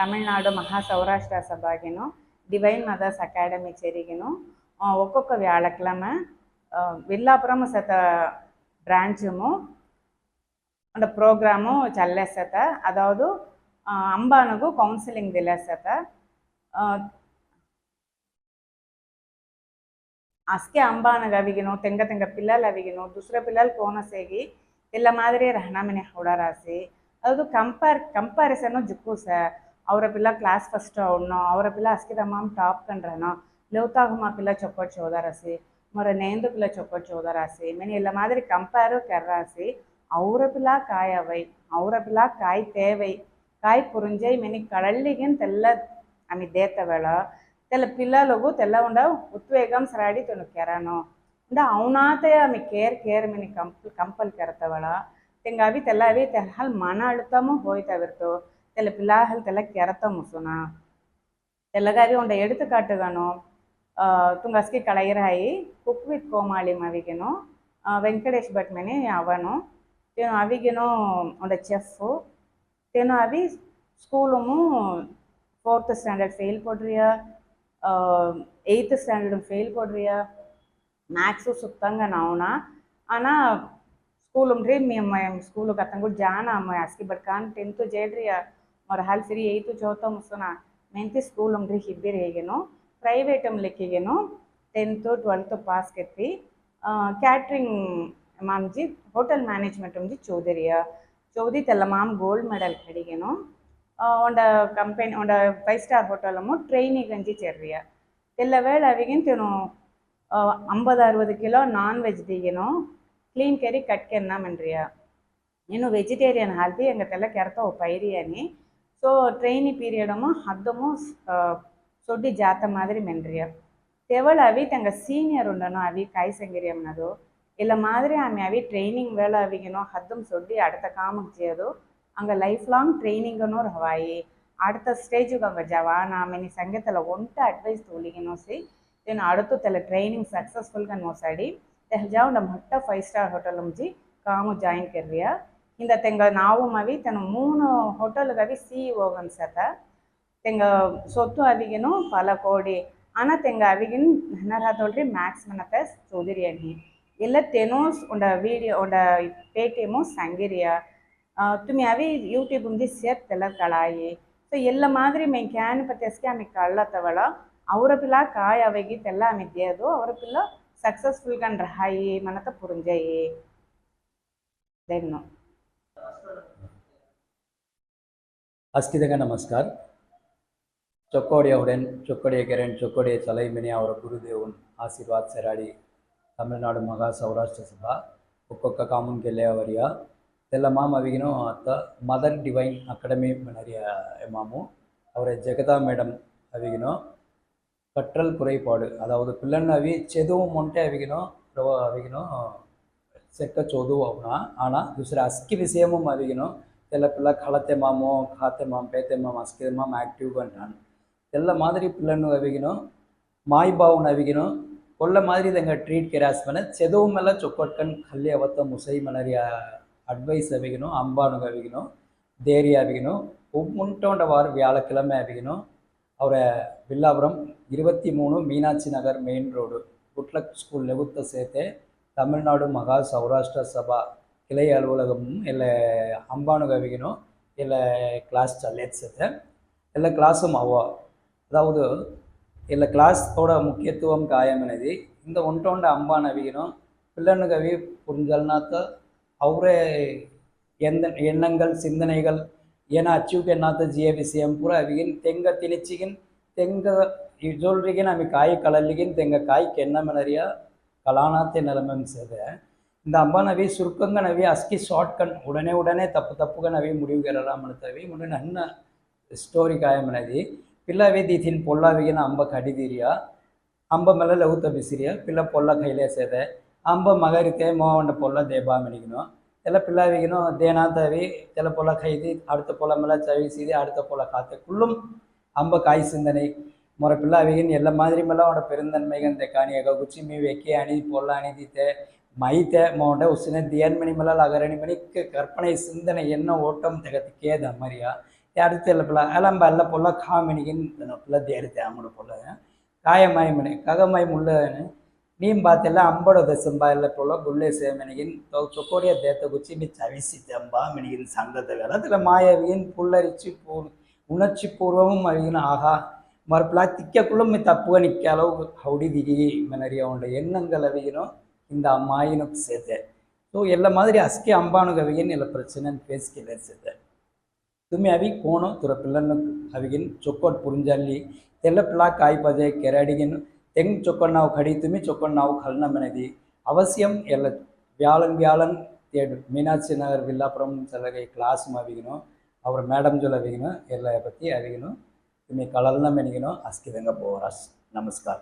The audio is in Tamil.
ತಮಿಳುನಾಡು ಮಹಾ ಸೌರಾಷ್ಟ್ರ ಸಭಾಗಿನೂ ಡಿವೈನ್ ಮದರ್ಸ್ ಅಕಾಡೆಮಿ ಚೇರಿಗಿನ ಒಕ್ಕೊಕ್ಕ ವ್ಯಾಳಕ್ಲಮ ವಿಲ್ಲಾಪುರಮ ಸತ ಬ್ರಾಂಚುಮು ಒಂದು ಪ್ರೋಗ್ರಾಮು ಚಲ್ಲೆಸತ, ಅದಾವುದು ಅಂಬಾನಗೂ ಕೌನ್ಸಿಲಿಂಗ್ ದಿಲಸತ ಅಸ್ಕೆ ಅಂಬಾನಗ ಅವಿಗಿನೋ ತೆಂಗ ತೆಂಗ ಪಿಲ್ಲಲ್ ಅವಿಗೆನು ದುಸ್ರ ಪಿಲ್ಲಲ್ ಕೋನಸೇಗಿ ಇಲ್ಲ ಮಾದರಿ ರಹಣಾಮನೆ ಹೌಡರಾಸಿ ಅದು ಕಂಪಾರ್ ಕಂಪಾರಿಸನ್ನು ಜುಕ್ಕು ಸ ಅವರ ಪಿಲ್ಲ ಕ್ಲಾಸ್ ಫಸ್ಟ್ ಅವಣ್ಣೋ ಅವರ ಪಿಲ್ಲ ಅಸ್ಕಿದ ಮಾಮ್ ಟಾಪ್ ಕಂಡ್ರನೋ ಲೋತಾಗ ಮಾ ಪಿಲ್ಲ ಚೊಕ್ಕೊಟ್ಟು ಚೋದಾರಸಿ ಮರ ನೇಂದು ಪಿಲ್ಲ ಚೊಕ್ಕೊಟ್ಟು ಚೋದಾರಾಸಿ ಮೀನು ಇಲ್ಲ மாதிரி கம்பேரு கர்ராசி ಅವರ ಪಿಲ್ಲ ಕಾಯவை ಅವರ ಪಿಲ್ಲ ಕಾಯ್ தேவை ಕಾಯ್ ಪುರುಂಜೈ ಮೀನಿ ಕಳಲ್ಲಿಗಿನ ತೆಲ್ಲ ಆಮಿ ದೇತವೇಳ తెల్ల పిల్లలకు తెల్ల ఉండ ఉద్వేగం సరాడి తను కెరాను ఉండ అవునాతే ఆమె కేర్ కేర్ మిని కంపల్ కంపల్ కెరతవళ తెంగవి తెల్లవి తెల్హాల్ మన అడుతాము పోయి తవిర్తో తెల పిల్లాహలు తెల కెరత ముసునా తెల్లగారి ఉండ ఎడుతుకాటుగాను ತುಂಗಸ್ಕಿ ಕಳಗಿರಾಯಿ ಕುಕ್ ವಿತ್ ಕೋಮಾಳಿ ಮವಿಗೆನು ವೆಂಕಟೇಶ್ ಭಟ್ ಮನೆ ಅವನು ತೇನು ಅವಿಗೆನು ಒಂದ ಚೆಫ್ ತೇನು ಅವಿ ಸ್ಕೂಲುಮು ಫೋರ್ತ್ ಸ್ಟ್ಯಾಂಡರ್ಡ್ ಫೇಲ್ ಕೊಡ್ರಿಯ எயித்து ஸ்டாண்டர்டும் ஃபெயில் போடுறியா மேக்ஸும் சுத்தங்க நாவுனா ஆனால் ஸ்கூலும் ட்ரீ మేము స్కూలు గతం కూడా జానా అమ్మాయి అస్కి బట్ కానీ టెన్త్ చేయడ్రియా ಅವ್ರ ಹಾಲು ಸಿರಿ ಏಯ್ತು ಚೌಥ ಮುಸುನ ಮೆಂತಿ ಸ್ಕೂಲ್ ಉಮ್ರಿ ಹಿಬ್ಬಿರಿ ಹೇಗೇನು ಪ್ರೈವೇಟ್ ಅಂಬ್ಲಿಕ್ಕಿಗೇನು ಟೆಂತು ಟ್ವೆಲ್ತು ಪಾಸ್ ಕೆತ್ತಿ ಕ್ಯಾಟ್ರಿಂಗ್ ಮಾಮ್ಜಿ ಹೋಟೆಲ್ ಮ್ಯಾನೇಜ್ಮೆಂಟ್ ಉಮ್ಜಿ ಚೌಧರಿಯ ಚೌದಿತ್ತಲ್ಲ ಮಾಮ್ ಗೋಲ್ಡ್ ಮೆಡಲ್ ಕಡೆಗೇನು ಒಂಡ ಕಂಪೆನಿ ಒಂಡ ಫೈವ್ ಸ್ಟಾರ್ ಹೋಟೆಲ್ ಅಮ್ಮ ಟ್ರೈನಿಗೆ ಅಂಜಿ ಚೆರ್ರಿಯ ಎಲ್ಲ ವೇಳೆ ಅವಿಗಿನ ತಿನ್ನು ஐம்பது அறுபது கிலோ நான்வெஜ் தீகணும் க்ளீன் கறி கட்கென்னா மன்றியா இன்னும் வெஜிடேரியன் ஹால்தி எங்கள் தெல்ல கெரத்தோ பயிரியானி సో ట్రైనీ పీరియడము అద్దము సొడ్డి జాత మాదిరి మెండ్రియ తెవళ అవి తంగ సీనియర్ ఉండను అవి కాయ్ సంగరియమ్నదు ఇలా మాదిరి ఆమె అవి ట్రైనింగ్ వేళ అవిగినో హద్దం సొడ్డి అడత కామకు చేయదు అంగ లైఫ్ లాంగ్ ట్రైనింగ్ను రవాయి அடுத்த ஸ்டேஜுக்கு அங்கே ஜவா நாம் நீ சங்கத்தில் ஒன்ட்டு அட்வைஸ் தோலிக்கணும் சி தென் அடுத்து தெல ட்ரைனிங் சக்ஸஸ்ஃபுல்గా నో సడి తెహజావు నమ్మ హట్ట ఫైవ్ స్టార్ హోటల్ నుంచి కాము జాయిన్ కర్రియా ಇಂದ ತೆಂಗ ನಾವು ಮವಿ ತನ್ನ ಮೂನು ಹೋಟೆಲ್ಗವಿ ಸಿಇಒ ಅನ್ಸತ್ತ ತೆಂಗ ಸೊತ್ತು ಅವಿಗೆನು ಫಲ ಕೊಡಿ ಆನ ತೆಂಗ ಅವಿಗಿನ ಹನರಾದೊಳ್ರಿ ಮ್ಯಾಕ್ಸ್ ಮನತ ಸೋದಿರಿ ಅವಿ ಎಲ್ಲ ತೆನೋಸ್ ಉಂಡ ವಿಡಿಯೋ ಉಂಡ ಪೇಟಿಎಮ್ಮು ಸಂಗಿರಿಯ ತುಮಿ ಅವಿ ಯೂಟ್ಯೂಬ್ ಉಂದಿ ಸೇರ್ ತೆಲ್ಲ ಕಳಾಯಿ ಸೊ ಎಲ್ಲ ಮಾದರಿ ಮೇ ಕ್ಯಾನ್ ಪತ್ಯಸ್ಗೆ ಆಮೆ ಕಳ್ಳ ತವಳ ಅವರ ಪಿಲ್ಲ ಕಾಯ ಅವೆಗಿ ತೆಲ್ಲ ಆಮೆ ದೇದು ಅವರ ಪಿಲ್ಲ ಸಕ್ಸಸ್ಫುಲ್ ಗಂಡ್ರ ಹಾಯಿ ಮನತ ಪುರುಂಜಯಿ ದೇವ್ನು ಅಸ್ಕಿದಗ ನಮಸ್ಕಾರ ಚೊಕ್ಕೋಡಿಯ ಒಡೆನ್ ಚೊಕ್ಕೋಡಿಯ ಕೆರೆನ್ ಚೊಕ್ಕೋಡಿಯ ಚಲೈಮಿನಿ ಅವರ ಗುರುದೇವನ್ ಆಶೀರ್ವಾದ್ ಸೆರಾಡಿ ತಮಿಳುನಾಡು ಮಗ ಸೌರಾಷ್ಟ್ರ ಸಭಾ ಒಕ್ಕೊಕ್ಕ ಕಾಮನ್ ಗೆಲ್ಲೆಯವರಿಯ ಎಲ್ಲ ಮಾಮ್ ಅವಿಗಿನೋ ಅತ್ತ ಮದರ್ ಡಿವೈನ್ ಅಕಾಡೆಮಿ ಮನರಿಯ ಮಾಮು ಅವರ ಜಗತಾ ಮೇಡಮ್ ಅವಿಗಿನೋ கற்றல் குறைபாடு அதாவது பிள்ளைனவி செதுவும் மொண்டே அவிக்கணும் ரொம்ப அவிக்கணும் செக்க சொதுவும் அப்படின்னா ஆனால் துசரே அஸ்கி விஷயமும் அவிக்கணும் తెల్ల పిల్ల కళతే మామో ఖాతే మామ పేతే మామ అస్కి మామ యాక్టివ్గా అంటాను తెల్ల మాదిరి పిల్లను అవిగినో మాయి బావును అవిగినೋ ಒಳ್ಳ ಮಾದರಿ ದಂಗ ಟ್ರೀಟ್ ಕೆರಾಸ್ ಮನೆ ಚೆದವು ಮೇಲೆ ಚೊಕ್ಕೊಟ್ಕಂಡು ಕಲ್ಲಿ ಅವತ್ತ ಮುಸೈ ಮನರಿಯ ಅಡ್ವೈಸ್ ಅವಿಗಿನೋ ಅಂಬಾನುಗ ಅವಿಗಿನೋ ದೇರಿ ಅವಿಗಿನೋ உண்ட்டோண்ட வார வியாழக்கிழமை அவிகணும் அவரை வில்லாபுரம் இருபத்தி மூணு Meenakshi Nagar main road good luck school லெவுத்த சேர்த்தே தமிழ்நாடு மகா சௌராஷ்டிர சபா கிளை ಅಲ್ವೊಳಗಮ್ ಎಲ್ಲ ಅಂಬಾನುಗವಿಗೆನೋ ಎಲ್ಲ ಕ್ಲಾಸ್ ಚಲ್ಲೆತ್ಸುತ್ತೆ ಎಲ್ಲ ಕ್ಲಾಸು கிளாஸும் அவ்வா. அதாவது இல்லை கிளாஸோட முக்கியத்துவம் ಕಾಯಮನದಿ இந்த ஒன்றோண்ட அம்பா நவிகனும் பிள்ளனு கவி புரிஞ்சல்னாத்த அவரே எந்த எண்ணங்கள் சிந்தனைகள் ஏன்னா அச்சுக்கு என்னாத்த ஜிய விஷயம் பூரா அவிகின் தெங்க திணிச்சிகின் தெங்க சொல்றீங்க நம்ம காய் கலல்லிகின் தெங்க காய்க்கு என்ன மனரியா கலானாத்த நிலைமைன்னு செய்த இந்த అంబనవి సురుకంగనవి అస్కి షార్ట్ కన్ ఉడనే ఉడనే తప్పు తప్పుగానవి ముడివిగెరలా మడతవి ముందు నన్న స్టోరీ కాయమనది పిల్లవి దీథిన్ పొల్లవిగిన అంబ కడిదిరియా ಅಂಬ ಮೇಲೆ ಲೌತ ಬಿಸಿರಿಯ ಪಿಲ್ಲ ಪೊಲ್ಲ ಕೈಲೇ ಸೇದೆ ಅಂಬ ಮಗರಿತೆ ಮೋವಂಡ ಪೊಲ್ಲ ದೇಬಾ ಮಿಣಿಗಿನೋ ಎಲ್ಲ ಪಿಲ್ಲಾವಿಗಿನೋ ದೇನಾ ತವಿ ತೆಲ ಪೊಲ್ಲ ಕೈದಿ ಅಡುತ್ತ ಪೊಲ್ಲ ಮೇಲೆ ಚವಿ ಸೀದಿ ಅಡುತ್ತ ಪೊಲ್ಲ ಕಾತೆ ಕುಳ್ಳುಂ ಅಂಬ ಕಾಯಿ சிந்தனை முறை பிள்ளாவிகின் எல்லா மாதிரி மேலே அவனோட பெருந்தன்மைகள் இந்த காணியாக குச்சி மீ வெக்கி அணி பொல்ல அணிதித்தே மைத்த மோண்ட உசின அகரணி மணிக்கு கற்பனை சிந்தனை என்ன ஓட்டம் தெகத்துக்கேத மாதிரியா தேடுத்தல பிள்ளை அலம்ப அல்ல போல காமெனிகின்னு பிள்ளை தேடுத்த அம்மோட போல. காயமாய் மணி ககமாய் நீம் பார்த்தல அம்பட தசம்பா இல்லை போல குள்ளே சேமனியின் தொக்கோடிய தேத்த குச்சி நீ சவிசி தம்பா மினியின் சங்கத்தை வேலை. அதில் மாயவியின் புல்லரிச்சு பூ உணர்ச்சி பூர்வமும் அழகின ஆகா. மறுப்பெல்லாம் திக்கக்குள்ளும் தப்புக நிற்க அளவு ஹவுடி திகி மனறிய அவனோட எண்ணங்கள் அவையினோ இந்த அம்மாயினுக்கு சேது ಸೊ ಎಲ್ಲ ಮಾದರಿ ಅಸ್ಕೆ ಅಂಬಾಣುಗೆ ಅವಿಗೇನು ಎಲ್ಲ ಪ್ರಚನೆ ಫೇಸ್ಗೆಲ್ಲ ಸೇದೆ ತುಮಿ ಅವಿ ಕೋಣ ತುರ ಪಿಲ್ಲನ್ನು ಅವಿಗೇನು ಚೊಕ್ಕೊಟ್ ಪುರುಂಜಲ್ಲಿ ತೆಲ್ಲ ಪಿಲ್ಲಾಕ್ ಆಯ್ಪದೆ ಕೆರಾಡಿಗೇನು ತೆಂಗ್ ಚೊಕ್ಕೊಂಡು ನಾವು ಕಡಿ ತುಮಿ ಚೊಕ್ಕೊಂಡು ನಾವು ಕಲ್ನ ಮನೆದಿ ಅವಶ್ಯಂ ಎಲ್ಲ ವ್ಯಾಳನ್ ವ್ಯಾಳನ್ ತೇಡು ಮೀನಾಕ್ಷಿ ನಗರ್ ವಿಲ್ಲಾಪುರಂ ಚಲಗೆ ಕ್ಲಾಸ್ ಅವಿಗಿನೋ ಅವ್ರ ಮೇಡಮ್ ಜೊಲವಿಗಿನೋ ಎಲ್ಲ ಪತ್ತಿ ಅವಿಗಿನೋ ತುಮಿ ಕಳಲ್ನ ಮೆನಿಗಿನೋ ಅಸ್ಕಿದಂಗ ಬೋರಾಸ್ ನಮಸ್ಕಾರ